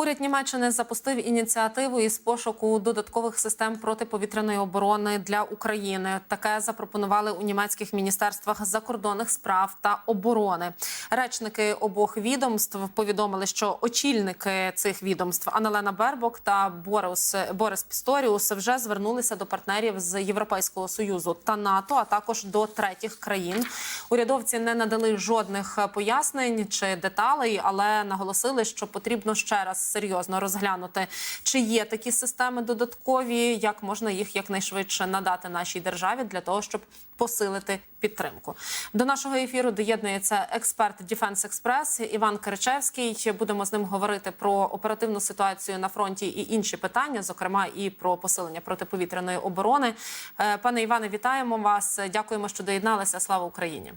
Уряд Німеччини запустив ініціативу із пошуку додаткових систем протиповітряної оборони для України. Таке запропонували у німецьких міністерствах закордонних справ та оборони. Речники обох відомств повідомили, що очільники цих відомств Аналена Бербок та Борис, Борис Пісторіус вже звернулися до партнерів з Європейського союзу та НАТО, а також до третіх країн. Урядовці не надали жодних пояснень чи деталей, але наголосили, що потрібно ще раз серйозно розглянути, чи є такі системи додаткові, як можна їх якнайшвидше надати нашій державі для того, щоб посилити підтримку. До нашого ефіру доєднується експерт Defense Express Іван Киричевський. Будемо з ним говорити про оперативну ситуацію на фронті і інші питання, зокрема і про посилення протиповітряної оборони. Е, Пане Іване, вітаємо вас. Дякуємо, що доєдналися. Слава Україні.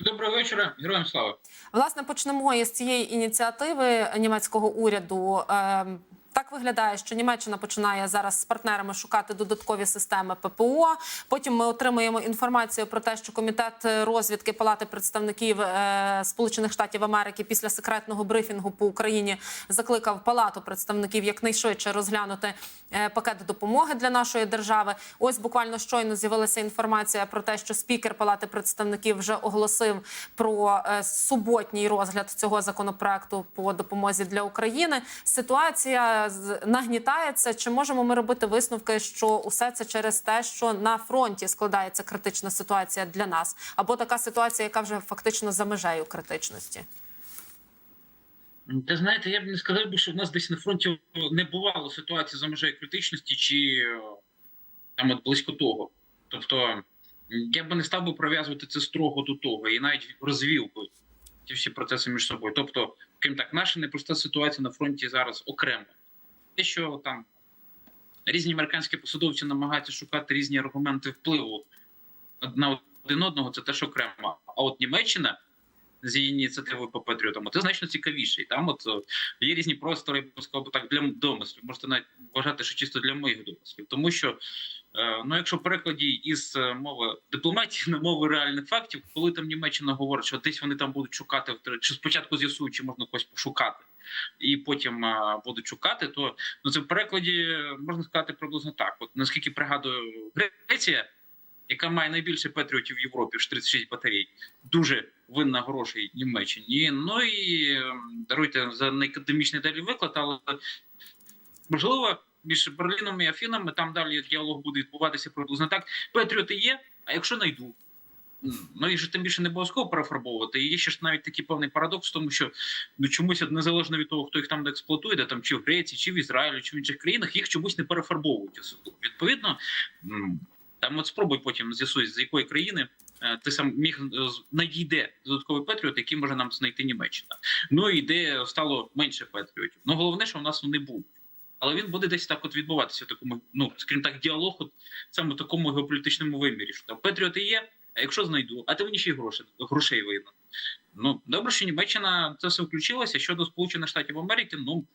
Доброго вечора, героям слава. Власне, почнемо із цієї ініціативи німецького уряду. Так виглядає, що Німеччина починає зараз з партнерами шукати додаткові системи ППО. Потім ми отримуємо інформацію про те, що комітет розвідки Палати представників е, Сполучених Штатів Америки після секретного брифінгу по Україні закликав Палату представників якнайшвидше розглянути е, пакет допомоги для нашої держави. Ось буквально щойно з'явилася інформація про те, що спікер Палати представників вже оголосив про е, суботній розгляд цього законопроекту по допомозі для України. Ситуація нагнітається. Чи можемо ми робити висновки, що усе це через те, що на фронті складається критична ситуація для нас, або така ситуація, яка вже фактично за межею критичності? Та знаєте, я б не сказав би, що в нас десь на фронті не бувало ситуації за межею критичності чи е, там от близько того. Тобто я б не став би прив'язувати це строго до того і навіть розвів би ці всі процеси між собою. Тобто, крім так, наша непроста ситуація на фронті зараз окремо. Те, що там різні американські посадовці намагаються шукати різні аргументи впливу на один одного, це теж окремо. А от Німеччина з її ініціативою по патріотам, це значно цікавіше. Там от е, є різні простори, я б сказав так, для домислів. Можете навіть вважати, що чисто для моїх домислів. Тому що, е, ну якщо в перекладі із е, мови дипломатії на мову реальних фактів, коли там Німеччина говорить, що десь вони там будуть шукати, чи спочатку з'ясують, чи можна когось пошукати, і потім будуть шукати, то ну це в перекладі е, можна сказати приблизно так. От наскільки пригадую, Греція яка має найбільше патріотів в Європі, аж 36 батарей, дуже винна грошей Німеччині. Ну і ем, даруйте за неакадемічний далі виклад, але можливо між Берліном і Афінами там далі діалог буде відбуватися приблизно так. Патріоти є, а якщо найду. Ну і ж тим більше не обов'язково перефарбовувати. І є ще ж навіть такий певний парадокс, в тому що ну чомусь незалежно від того, хто їх там експлуатує, де там чи в Греції, чи в Ізраїлі, чи в інших країнах, їх чомусь не перефарбовують особливо. Відповідно, там от спробуй потім з'ясуй, з якої країни е, ти сам міг е, з- надійде додатковий патріот, який може нам знайти Німеччина. Ну і де стало менше патріотів. Ну головне, що в нас вони будуть. Але він буде десь так от відбуватися в такому, ну скажімо так, діалог, от саме в такому геополітичному вимірі. Що там патріоти є, а якщо знайду, а ти мені ще й гроші, грошей видно. Ну добре, що Німеччина це все включилося щодо Сполучених Штатів Америки. Ну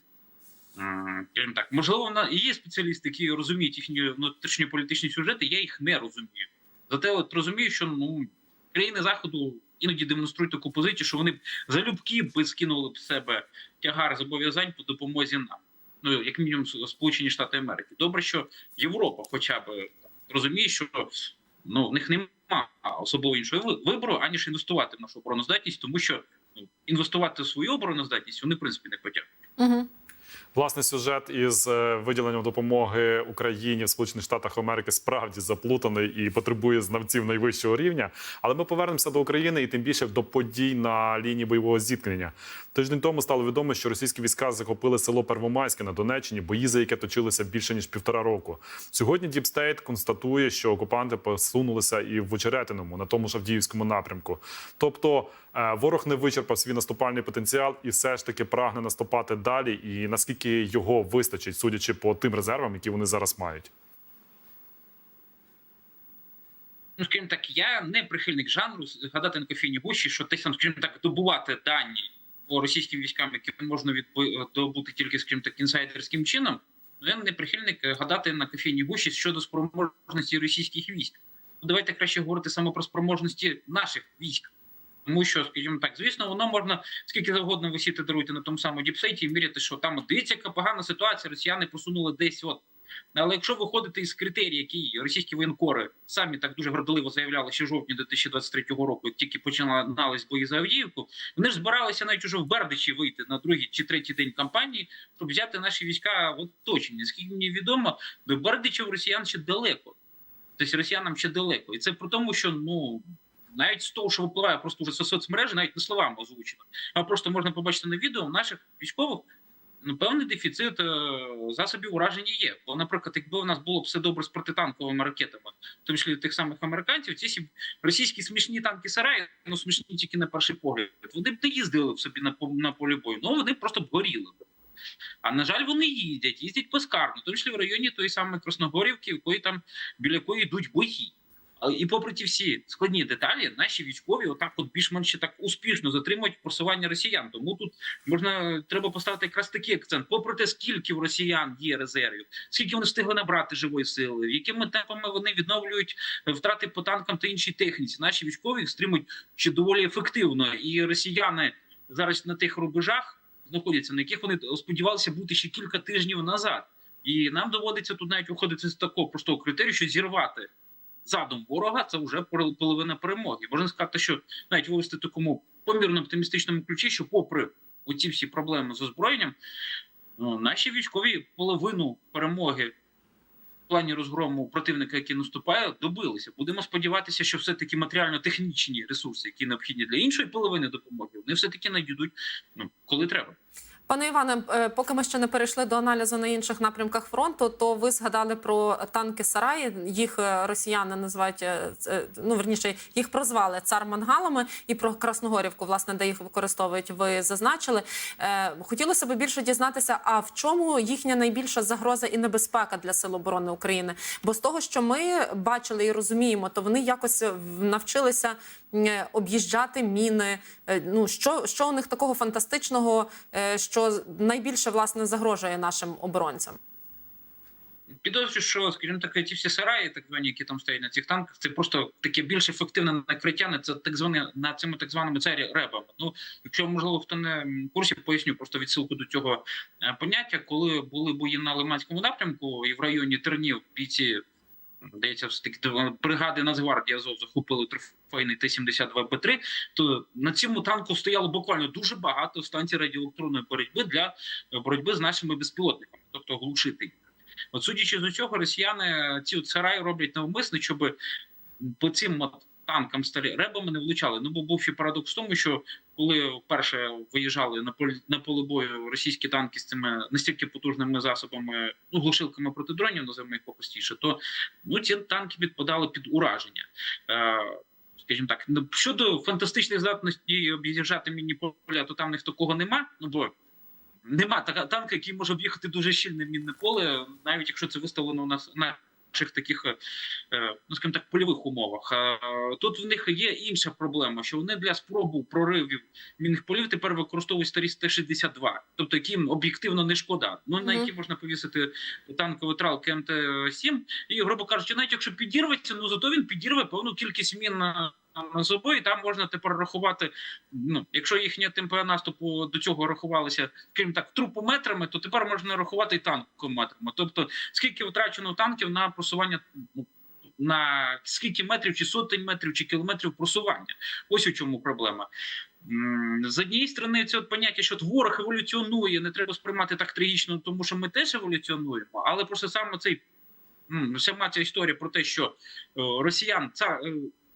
скажімо так, можливо, вона є спеціалісти, які розуміють їхні внутрішньо політичні сюжети. Я їх не розумію. Зате от розумію, що ну країни заходу іноді демонструють таку позицію, що вони б залюбки би скинули б себе тягар зобов'язань по допомозі нам. Ну як мінімум Сполучені Штати Америки. Добре, що Європа, хоча б розуміє, що ну в них немає особливо іншого вибору, аніж інвестувати в нашу обороноздатність, тому що ну, інвестувати в свою обороноздатність вони в принципі не хотять. Угу. Власне, сюжет із е, виділенням допомоги Україні в Сполучених Штатах Америки справді заплутаний і потребує знавців найвищого рівня. Але ми повернемося до України і тим більше до подій на лінії бойового зіткнення. Тиждень тому стало відомо, що російські війська захопили село Первомайське на Донеччині, бої за яке точилися більше ніж півтора року. Сьогодні Діпстейт констатує, що окупанти посунулися і в Очеретиному на тому ж Авдіївському напрямку. Тобто ворог не вичерпав свій наступальний потенціал і все ж таки прагне наступати далі. І наскільки його вистачить, судячи по тим резервам, які вони зараз мають. ну скажімо так, я не прихильник жанру згадати на кофійні гущі, що десь там, скажімо так, добувати дані по російським військам, які можна відбу- добути тільки, скажімо так, інсайдерським чином. Ну, я не прихильник е, гадати на кофійні гущі щодо спроможності російських військ. Ну, давайте краще говорити саме про спроможності наших військ. Тому що, скажімо так, звісно, воно можна скільки завгодно висіти даруйте на тому самому діпсейті і міряти, що там дивіться, яка погана ситуація, росіяни посунули десь от. Але якщо виходити із критерій, які російські воєнкори самі так дуже гордоливо заявляли ще в жовтні 2023 року, тільки починались бої за Авдіївку, вони ж збиралися навіть уже в Бердичі вийти на другий чи третій день кампанії, щоб взяти наші війська в оточення. Скільки мені відомо, до Бердича в росіян ще далеко. Тобто росіянам ще далеко. І це при тому, що ну. Навіть з того, що випливає просто вже соцмережі, навіть не словами озвучено, а просто можна побачити на відео наших військових ну, певний дефіцит е, засобів ураження є. Бо, наприклад, якби у нас було все добре з протитанковими ракетами, в тому числі тих самих американців, ці всі російські смішні танки сараї, ну смішні тільки на перший погляд, вони б не їздили б собі на, на полі бою, ну вони просто б горіли. А на жаль, вони їздять, їздять безкарно, в тому числі в районі тої самої Красногорівки, якої там біля якої йдуть бої. І попри ті всі складні деталі, наші військові отак от більш-менш ще так успішно затримують просування росіян. Тому тут можна треба поставити якраз такий акцент. Попри те, скільки в росіян є резервів, скільки вони встигли набрати живої сили, якими темпами вони відновлюють втрати по танкам та іншій техніці. Наші військові їх стримують ще доволі ефективно, і росіяни зараз на тих рубежах знаходяться, на яких вони сподівалися бути ще кілька тижнів назад. І нам доводиться тут навіть виходити з такого простого критерію, що зірвати задум ворога це вже пол- половина перемоги. Можна сказати, що навіть вивести такому помірно оптимістичному ключі, що попри оці всі проблеми з озброєнням, ну, наші військові половину перемоги в плані розгрому противника, який наступає, добилися. Будемо сподіватися, що все-таки матеріально-технічні ресурси, які необхідні для іншої половини допомоги, вони все-таки надійдуть ну, коли треба. Пане Іване, е, поки ми ще не перейшли до аналізу на інших напрямках фронту, то ви згадали про танки Сараї. Їх е, росіяни називають е, ну верніше, їх прозвали цар мангалами, і про Красногорівку, власне, де їх використовують, ви зазначили. Хотілося б більше дізнатися, а в чому їхня найбільша загроза і небезпека для сил оборони України? Бо з того, що ми бачили і розуміємо, то вони якось навчилися об'їжджати міни. Е, Ну що, що у них такого фантастичного, е, що найбільше власне загрожує нашим оборонцям? Підозрюю, що, скажімо так, ті всі сараї, так звані, які там стоять на цих танках, це просто таке більш ефективне накриття на це так зване на цими так званими царі ребами. Ну, якщо можливо хто не в курсі, поясню просто відсилку до цього е, поняття, коли були бої на Лиманському напрямку і в районі Тернів бійці. Здається, все таки бригади Нацгвардії Азов захопили трофейний Т-72 Б3, то на цьому танку стояло буквально дуже багато станцій радіоелектронної боротьби для е, боротьби з нашими безпілотниками, тобто глушити їх. От судячи з усього, росіяни ці от роблять навмисно, щоб по цим танкам старі ребами не влучали. Ну бо був ще парадокс в тому, що коли вперше виїжджали на полі на поле бою російські танки з цими настільки потужними засобами, ну глушилками проти дронів, називаємо їх попростіше, то ну ці танки підпадали під ураження. Е, Скажімо так, Ну, щодо фантастичних здатностей об'їжджати міні поля, то там них такого нема. Ну бо нема така танка, який може об'їхати дуже щільне мінне поле, навіть якщо це виставлено нас на наших таких, е, е, ну скажімо так, польових умовах. Тут в них є інша проблема, що вони для спробу проривів мінних полів тепер використовують старі Т-62, тобто яким об'єктивно не шкода. Ну на які можна повісити танковий трал КМТ-7, і грубо кажучи, навіть якщо підірветься, ну зато він підірве певну кількість мін собою і там можна тепер рахувати. Ну, якщо їхня темпи наступу до цього рахувалися, крім так, трупометрами, то тепер можна рахувати і танкометрами. Тобто, скільки втрачено танків на просування ну, на скільки метрів, чи сотень метрів, чи кілометрів просування. Ось у чому проблема. З однієї сторони, це от поняття, що ворог еволюціонує, не треба сприймати так трагічно, тому що ми теж еволюціонуємо, але просто саме цей сама ця історія про те, що е, росіян цар, е,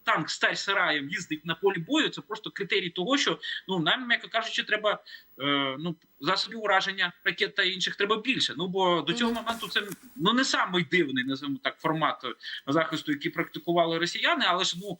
танк сталь сараєм їздить на полі бою, це просто критерій того, що ну нам, м'яко кажучи, треба е, ну засобів ураження ракет та інших треба більше. Ну бо до цього моменту це ну не самий дивний, називаємо так, формат захисту, який практикували росіяни, але ж ну.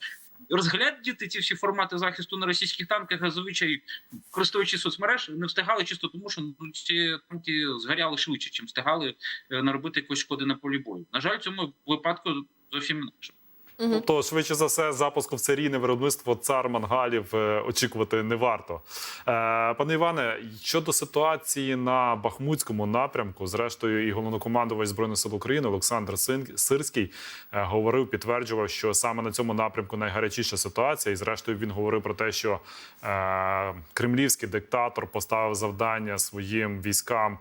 Розглядіти ці всі формати захисту на російських танках, зазвичай користуючи соцмереж, не встигали чисто тому, що ну, ці танки згоряли швидше, чим встигали е, наробити якоїсь шкоди на полі бою. На жаль, в цьому випадку зовсім інакше. Мгм. Тобто, швидше за все, запуску в серійне виробництво цар мангалів е, очікувати не варто. Е, Пане Іване, щодо ситуації на Бахмутському напрямку, зрештою, і головнокомандувач збройних сил України Олександр Сирський е, говорив, підтверджував, що саме на цьому напрямку найгарячіша ситуація. І зрештою він говорив про те, що е, кремлівський диктатор поставив завдання своїм військам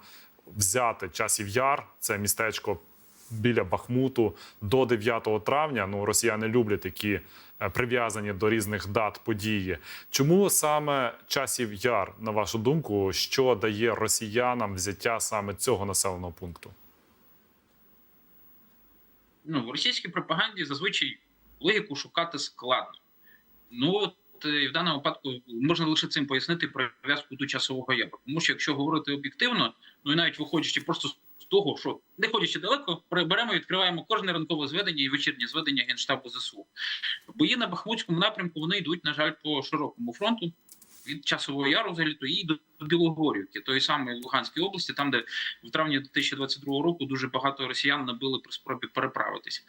взяти часів яр. Це містечко біля Бахмуту до 9 травня. Ну, росіяни люблять такі е, прив'язані до різних дат події. Чому саме часів яр, на вашу думку, що дає росіянам взяття саме цього населеного пункту? ну, в російській пропаганді зазвичай логіку шукати складно. Ну от е, і в даному випадку можна лише цим пояснити прив'язку до часового яру. Тому що якщо говорити об'єктивно, ну і навіть виходячи просто того, що не ходячи далеко, приберемо, відкриваємо кожне ранкове зведення і вечірнє зведення генштабу ЗСУ. Бої на Бахмутському напрямку вони йдуть, на жаль, по широкому фронту. Від часового яру взагалі то і до Білогорівки, тої самої Луганської області, там, де в травні 2022 року дуже багато росіян набили при спробі переправитись.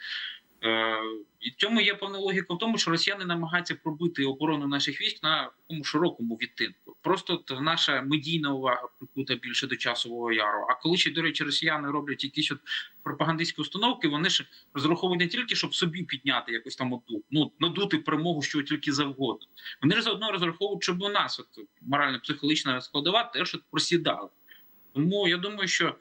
Е, і цьому є певна логіка в тому, що росіяни намагаються пробити оборону наших військ на такому широкому відтинку. Просто наша медійна увага прикута більше до часового яру. А коли ще, до речі, росіяни роблять якісь от пропагандистські установки, вони ж розраховують не тільки, щоб собі підняти якось там оту, ну надути перемогу, що тільки завгодно. Вони ж заодно розраховують, щоб у нас морально-психологічна складова теж от просідала. Тому я думаю, що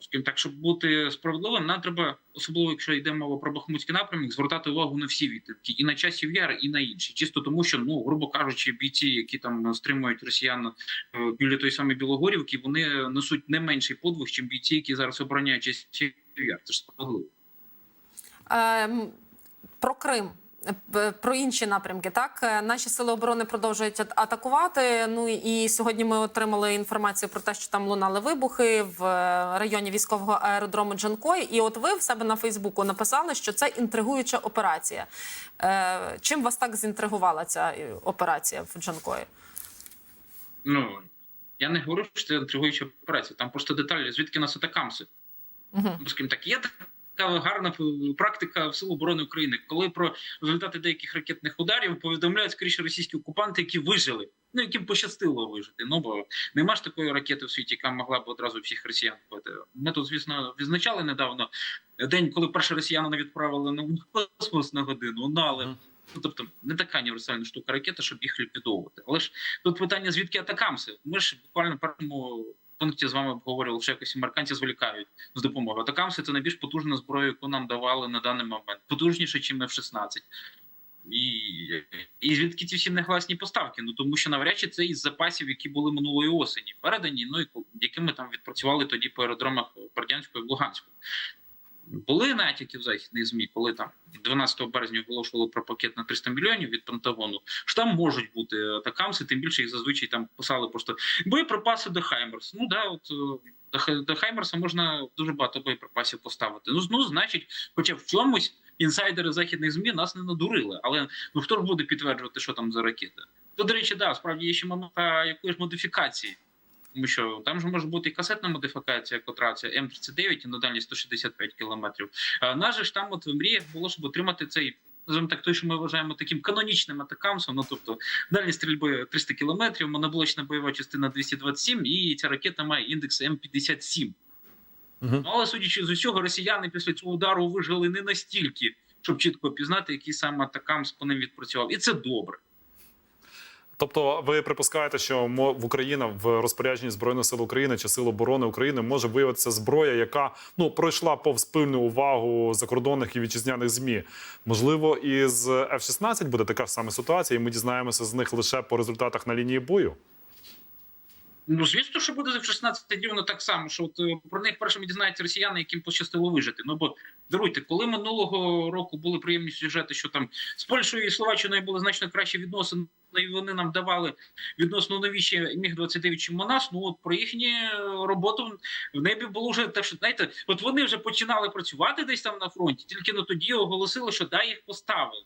скажімо так, щоб бути справедливим, нам треба, особливо якщо йде мова про Бахмутський напрямок, звертати увагу на всі відтинки, і на часів яри, і на інші. Чисто тому, що ну грубо кажучи, бійці, які там стримують росіян е, біля тої самої Білогорівки, вони несуть не менший подвиг, ніж бійці, які зараз обороняють часів яр. Це ж справедливо. Ем, Про Крим. Про інші напрямки, так Е, наші сили оборони продовжують атакувати. Ну і сьогодні ми отримали інформацію про те, що там лунали вибухи в е, районі військового аеродрому Джанкой. І от ви в себе на Фейсбуку написали, що це інтригуюча операція. Е, Чим вас так зінтригувала ця операція в Джанкої? Ну я не говорю, що це інтригуюча операція. Там просто деталі, звідки нас атакамси. Угу. Скажімо так, є така гарна практика в Сил оборони України, коли про результати деяких ракетних ударів повідомляють скоріше російські окупанти, які вижили, ну яким пощастило вижити. Ну бо нема ж такої ракети в світі, яка могла б одразу всіх росіян вбити. Ми тут, звісно, відзначали недавно день, коли перші росіяни відправили на космос на годину. Ну але ну, тобто не така універсальна штука ракета, щоб їх ліквідовувати. Але ж тут питання: звідки атакамси? Ми ж буквально першому пункті з вами обговорювали, що якось американці зволікають з допомогою. Атакамси це найбільш потужна зброя, яку нам давали на даний момент. Потужніше, ніж F-16. І, і звідки ці всі негласні поставки? Ну тому що навряд чи це із запасів, які були минулої осені, передані, ну і якими там відпрацювали тоді по аеродромах Бердянського і Луганського. Були натяки в західних змі, коли там 12 березня оголошували про пакет на 300 мільйонів від Пентагону. Що там можуть бути атакамси, тим більше їх зазвичай там писали просто боєприпаси до Хаймерс. Ну да, от е, до, Хаймерса можна дуже багато боєприпасів поставити. Ну, ну значить, хоча в чомусь інсайдери західних змі нас не надурили. Але ну хто ж буде підтверджувати, що там за ракета? То, до речі, да, справді є ще момент якоїсь модифікації. Тому що там же може бути і касетна модифікація, котра це М39 і на дальність 165 кілометрів. А нас же ж там от в мріях було, щоб отримати цей. Називаємо так, той, що ми вважаємо таким канонічним атакамсом, ну тобто дальність стрільби 300 кілометрів, моноблочна бойова частина 227, і ця ракета має індекс М57. Угу. Ну, але судячи з усього, росіяни після цього удару вижили не настільки, щоб чітко пізнати, який саме атакамс по ним відпрацював. І це добре. Тобто, ви припускаєте, що в Україна в розпорядженні збройних сил України чи сил оборони України може виявитися зброя, яка ну пройшла повз пильну увагу закордонних і вітчизняних змі. Можливо, і з F-16 буде така ж сама ситуація, і ми дізнаємося з них лише по результатах на лінії бою. Ну, звісно, що буде в 16 рівно так само, що от е, про них першими дізнаються росіяни, яким пощастило вижити. Ну бо даруйте, коли минулого року були приємні сюжети, що там з Польщею і Словаччиною були значно кращі відносини, і вони нам давали відносно новіші міг 29 чим у нас. Ну от про їхню роботу в небі було вже так, що знаєте, от вони вже починали працювати десь там на фронті, тільки на тоді оголосили, що да, їх поставили.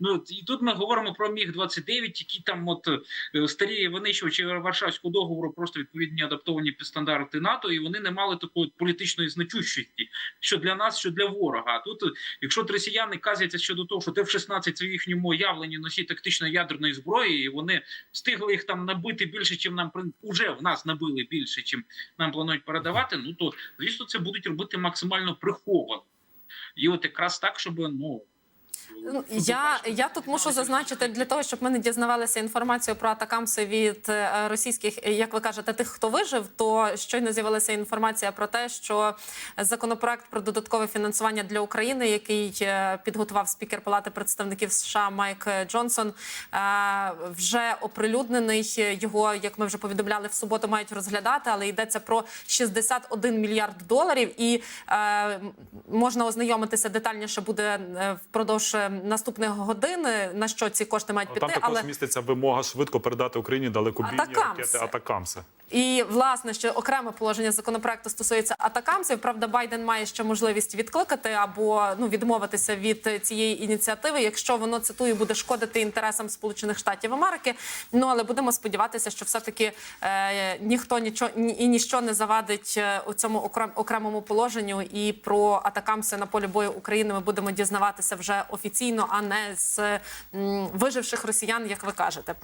Ну і тут ми говоримо про міг 29 які там от е, старі винищувачі Варшавського договору, просто відповідні адаптовані під стандарти НАТО, і вони не мали такої політичної значущості, що для нас, що для ворога. А тут, якщо росіяни казяться щодо того, що Т-16 це в їхньому уявленні носій тактичної ядерної зброї, і вони встигли їх там набити більше, чим нам уже в нас набили більше, чим нам планують передавати. Ну то звісно, це будуть робити максимально приховано. І от якраз так, щоб ну. Ну, Я, я тут мушу зазначити для того, щоб ми не дізнавалися інформацію про атакамси від е, російських, е, як ви кажете, тих, хто вижив. То щойно з'явилася інформація про те, що законопроект про додаткове фінансування для України, який е, підготував спікер Палати представників США Майк Джонсон, вже оприлюднений. Його, як ми вже повідомляли, в суботу мають розглядати, але йдеться про 61 мільярд доларів, і можна ознайомитися детальніше буде впродовж наступних годин, на що ці кошти мають піти. Там також але міститься вимога швидко передати Україні далекобійні Атакамси. ракети Атакамси. І власне ще окреме положення законопроекту стосується атакамсів. Правда, Байден має ще можливість відкликати або ну відмовитися від цієї ініціативи, якщо воно цитую буде шкодити інтересам Сполучених Штатів Америки. Ну але будемо сподіватися, що все таки е, ніхто нічого ні, і ніщо не завадить е, у цьому окрем, окремому положенню. І про атакамси на полі бою України ми будемо дізнаватися вже офіційно, а не з виживших росіян, як ви кажете.